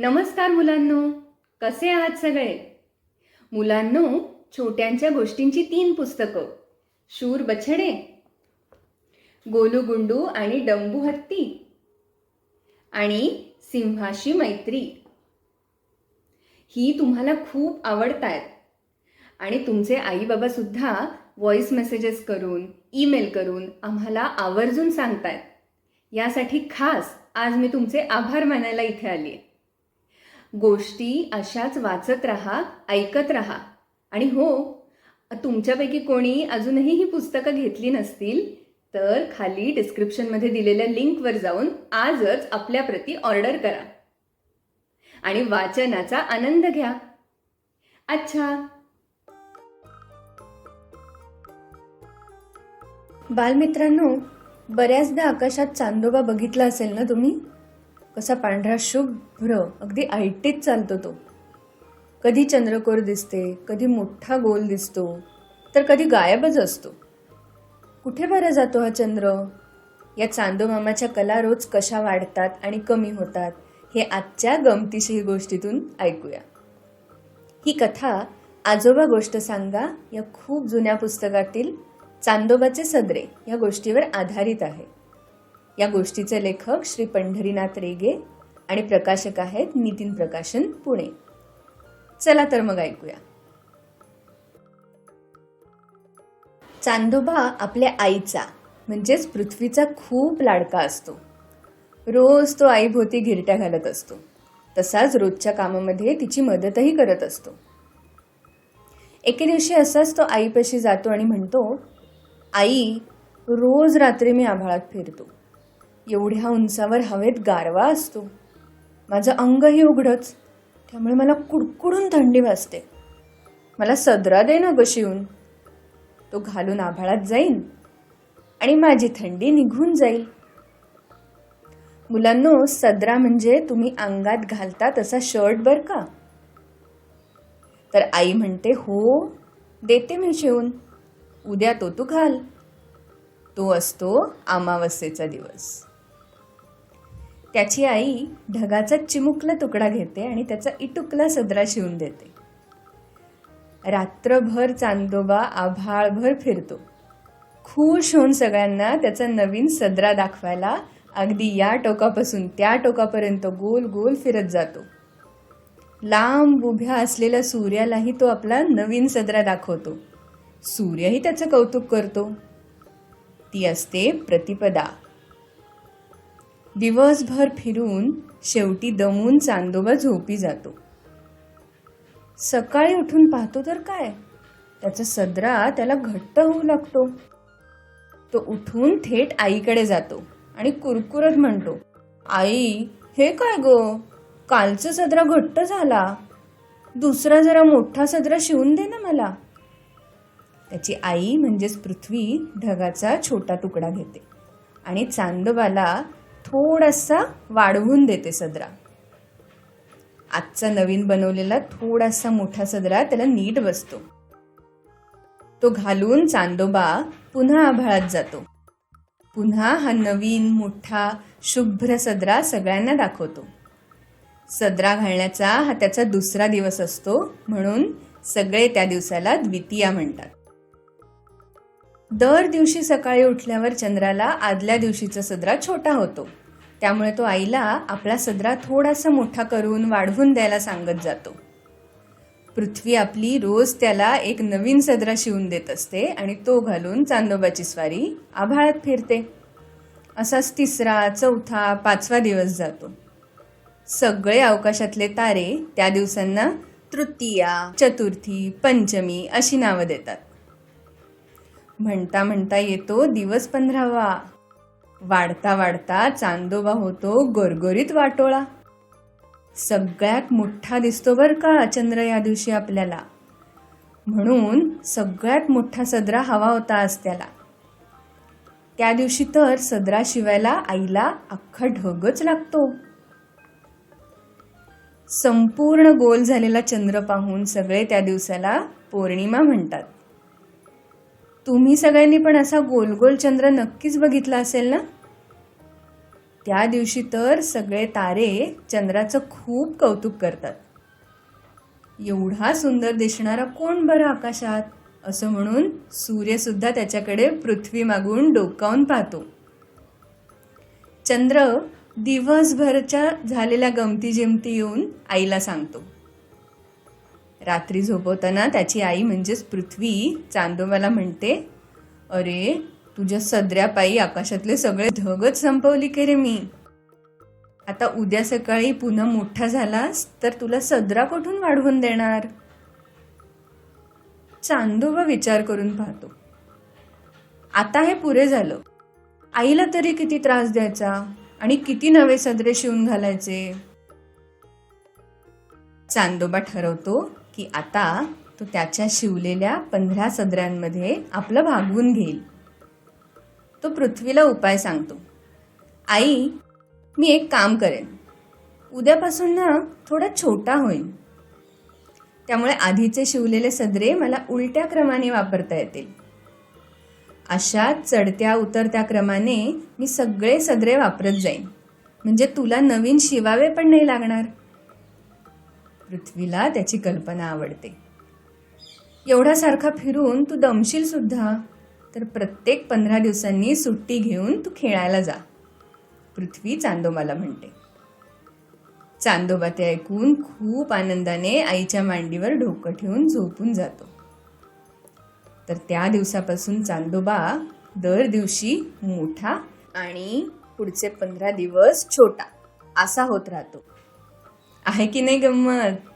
नमस्कार मुलांनो कसे आहात सगळे? मुलांनो छोट्यांच्या गोष्टींची तीन पुस्तकं शूर बछडे गोलू गुंडू आणि डंबू हत्ती आणि सिंहाशी मैत्री. ही तुम्हाला खूप आवडतायत. आणि तुमचे आई बाबा सुद्धा व्हॉइस मेसेजेस करून ईमेल करून आम्हाला आवर्जून सांगतायत. यासाठी खास आज मी तुमचे आभार मानायला इथे आली आहे गोष्टी अशाच वाचत राहा ऐकत राहा. आणि हो तुमच्यापैकी कोणी अजूनही ही पुस्तकं घेतली नसतील तर खाली डिस्क्रिप्शनमध्ये दिलेल्या लिंकवर जाऊन आजच आपल्या प्रती ऑर्डर करा. आणि वाचनाचा आनंद घ्या. अच्छा. बालमित्रांनो बऱ्याचदा आकाशात चांदोबा बघितला असेल ना तुम्ही? कसा पांढरा शुभ्र अगदी आयटीत चालतो तो. कधी चंद्रकोर दिसते कधी मोठा गोल दिसतो तर कधी गायबच असतो. कुठे बरं जातो हा चंद्र? या चांदोमामाच्या कला रोज कशा वाढतात आणि कमी होतात हे आजच्या गमतीशीर गोष्टीतून ऐकूया. ही कथा आजोबा गोष्ट सांगा या खूप जुन्या पुस्तकातील चांदोबाचे सदरे या गोष्टीवर आधारित आहे. या गोष्टीचे लेखक श्री पंढरीनाथ रेगे आणि प्रकाशक आहेत नितीन प्रकाशन पुणे. चला तर मग ऐकूया. चांदोबा आपल्या आईचा म्हणजेच पृथ्वीचा खूप लाडका असतो. रोज तो आईभोवती गिरट्या घालत असतो. तसाच रोजच्या कामामध्ये तिची मदतही करत असतो. एके दिवशी असाच तो आईपाशी जातो आणि म्हणतो आई रोज रात्री मी आभाळात फिरतो. एवढ्या उंचावर हवेत गारवा असतो. माझं अंगही उघडच. त्यामुळे मला कुडकुडून थंडी वाजते. मला सदरा दे ना ग शिवून. तो घालून आभाळात जाईन आणि माझी थंडी निघून जाईल. मुलांनो सदरा म्हणजे तुम्ही अंगात घालता तसा शर्ट बर का? तर आई म्हणते हो देते मी शिवून. उद्या तो तू घाल. तो असतो अमावस्येचा दिवस. त्याची आई ढगाचा चिमुकला तुकडा घेते आणि त्याचा इटुकला सदरा शिवून देते. रात्रभर चांदोबा आभाळभर फिरतो. खुश होऊन सगळ्यांना त्याचा नवीन सदरा दाखवायला अगदी या टोकापासून त्या टोकापर्यंत गोल गोल फिरत जातो. लांब उभ्या असलेल्या सूर्यालाही तो आपला नवीन सदरा दाखवतो. सूर्यही त्याचं कौतुक करतो. ती असते प्रतिपदा. दिवसभर फिरून शेवटी दमून चांदोबा झोपी जातो. सकाळी उठून पाहतो तर काय? त्याचा सदरा त्याला घट्ट होऊ लागतो. तो उठून थेट आईकडे जातो आणि कुरकुरत म्हणतो आई हे काय ग? कालचा सदरा घट्ट झाला. दुसरा जरा मोठा सदरा शिवून दे ना मला. त्याची आई म्हणजेच पृथ्वी ढगाचा छोटा तुकडा घेते आणि चांदोबाला थोडासा वाढवून देते सदरा. आजचा नवीन बनवलेला थोडासा मोठा सदरा त्याला नीट बसतो. तो घालून चांदोबा पुन्हा आभाळात जातो. पुन्हा हा नवीन मोठा शुभ्र सदरा सगळ्यांना दाखवतो. सदरा घालण्याचा हा त्याचा दुसरा दिवस असतो म्हणून सगळे त्या दिवसाला द्वितीया म्हणतात. दर दिवशी सकाळी उठल्यावर चंद्राला आदल्या दिवशीचा सदरा छोटा होतो. त्यामुळे तो आईला आपला सदरा थोडासा मोठा करून वाढवून द्यायला सांगत जातो. पृथ्वी आपली रोज त्याला एक नवीन सदरा शिवून देत असते आणि तो घालून चांदोबाची स्वारी आभाळात फिरते. असाच तिसरा चौथा पाचवा दिवस जातो. सगळे अवकाशातले तारे त्या दिवसांना तृतीया चतुर्थी पंचमी अशी नावं देतात. म्हणता म्हणता येतो दिवस पंधरावा. वाढता वाढता चांदोबा होतो गोरगोरीत वाटोळा. सगळ्यात मोठा दिसतो बर का चंद्र या दिवशी आपल्याला. म्हणून सगळ्यात मोठा सदरा हवा होता आज त्याला. त्या दिवशी तर सदरा शिवायला आईला अख्खा ढगच लागतो. संपूर्ण गोल झालेला चंद्र पाहून सगळे त्या दिवसाला पौर्णिमा म्हणतात. तुम्ही सगळ्यांनी पण असा गोल गोल चंद्र नक्कीच बघितला असेल ना? त्या दिवशी तर सगळे तारे चंद्राचं खूप कौतुक करतात. एवढा सुंदर दिसणारा कोण बरं आकाशात? असं म्हणून सूर्य सुद्धा त्याच्याकडे पृथ्वी मागून डोकावून पाहतो. चंद्र दिवसभरच्या झालेल्या गमती जिमती येऊन आईला सांगतो. रात्री झोपवताना त्याची आई म्हणजेच पृथ्वी चांदोबाला म्हणते अरे तुझ्या सदऱ्या पायी आकाशातले सगळे ढगच संपवली की रे मी? आता उद्या सकाळी पुन्हा मोठा झालास तर तुला सदरा कुठून वाढवून देणार? चांदोबा विचार करून पाहतो. आता हे पुरे झालं. आईला तरी किती त्रास द्यायचा आणि किती नवे सदरे शिवून घालायचे? चांदोबा ठरवतो की आता तो त्याच्या शिवलेल्या पंधरा सदऱ्यांमध्ये आपलं भागवून घेईल. तो पृथ्वीला उपाय सांगतो. आई मी एक काम करेन. उद्यापासून ना थोडा छोटा होईल त्यामुळे आधीचे शिवलेले सदरे मला उलट्या क्रमाने वापरता येतील. अशा चढत्या उतरत्या क्रमाने मी सगळे सदरे वापरत जाईन. म्हणजे तुला नवीन शिवावे पण नाही लागणार. पृथ्वीला त्याची कल्पना आवडते. एवढ्यासारखा फिरून तू दमशील सुद्धा. तर प्रत्येक पंधरा दिवसांनी सुट्टी घेऊन तू खेळायला जा. पृथ्वी चांदोबाला म्हणते. चांदोबा ते ऐकून खूप आनंदाने आईच्या मांडीवर डोकं ठेवून झोपून जातो. तर त्या दिवसापासून चांदोबा दर दिवशी मोठा आणि पुढचे पंधरा दिवस छोटा असा होत राहतो. आहे की नाही गंमत